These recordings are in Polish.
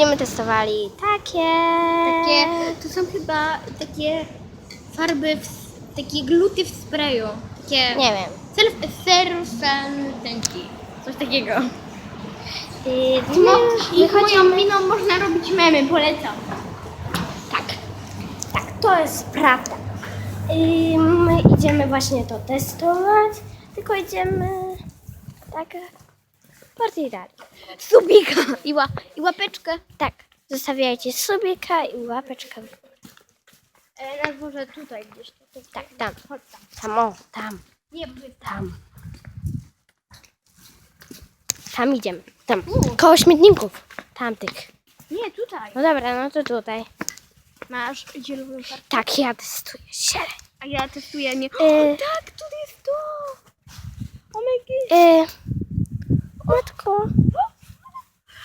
będziemy testowali takie... Takie, to są chyba takie farby, w, takie gluty w sprayu. Takie Nie wiem. self, self-tenki. Coś takiego. Yy, mo- I wychodzimy- moją miną można robić memy, polecam. Tak, tak, to jest prawda. Yy, my idziemy właśnie to testować, tylko idziemy tak bardziej dalej. Subika i, ła, i łapeczkę. Tak, zostawiajcie subika i łapeczkę. E, dworze tutaj gdzieś. Tu, Tak, tam, Chodź tam. tam, o, tam, Nie, tam. Tam idziemy, tam, koło śmietników, tamtych. Nie, tutaj. No dobra, no to tutaj. Masz zieloną kartę. Tak, ja testuję zieleń. A ja testuję nie. Yy, Tak, tu jest to. Oh my god. yy,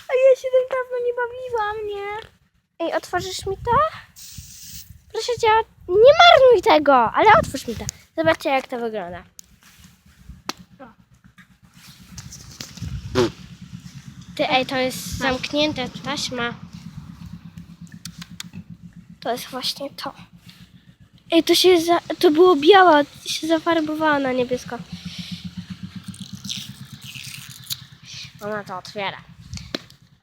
A ja się tak dawno nie bawiłam, nie? ej, otworzysz mi to? Proszę cię, nie marnuj tego, ale otwórz mi to. Zobaczcie, jak to wygląda. Ty, ej, to jest zamknięta taśma. To jest właśnie to. Ej, to się za, to było białe, się zafarbowało na niebiesko. Ona to otwiera.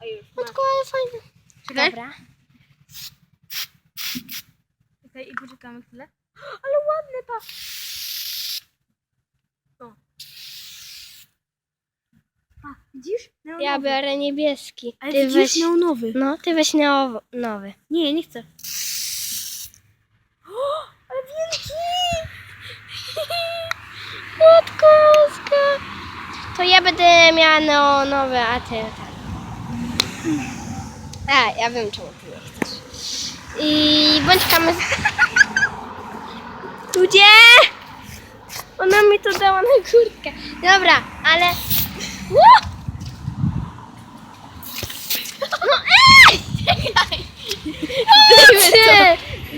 A już. Matko, ale fajne. Czekaj. Dobra. Czekaj i poczekamy chwilę. Ale ładne to. O. A, widzisz? Neonowy. Ja biorę niebieski. Ale Ty widzisz weź, neonowy. no, ty weź neowo- nowy. Nie, nie chcę. O, ale wielki! Matkoska. To ja będę miała neonowy, a ty tak. A, ja wiem czemu ty nie chcesz. I bądź kamer... Ludzie! Ona mi to dała na kurtkę. Dobra, ale... No ej! Czekaj!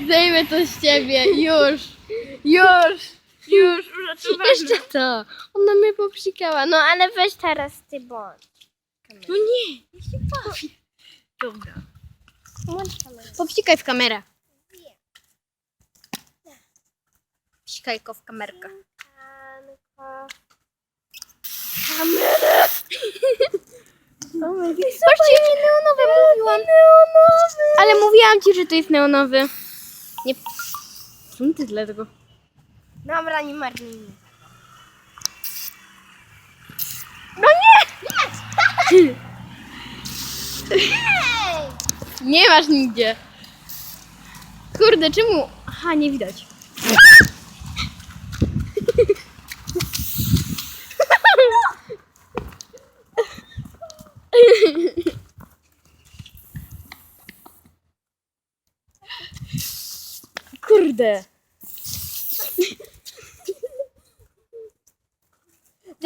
Zdejmę to z ciebie, już. Już. Już, uratowałem. Jeszcze to. Ona mnie popsikała. No ale weź teraz ty bądź. No nie, ja się bawię. Dobra. Bądź kamerę. Powsikaj w kamerę. Psikajko w kamerkę. Kamerę. Patrzcie, jaki neonowy mówiłam. Ale mówiłam ci, że to jest neonowy. Nie. Czemu ty dlatego? Dobra, nie marnuj mnie. No nie! Nie masz nigdzie. Kurde, czemu? Aha, nie widać. Kurde.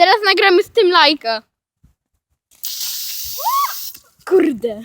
Zaraz nagramy z tym lajka. Kurde.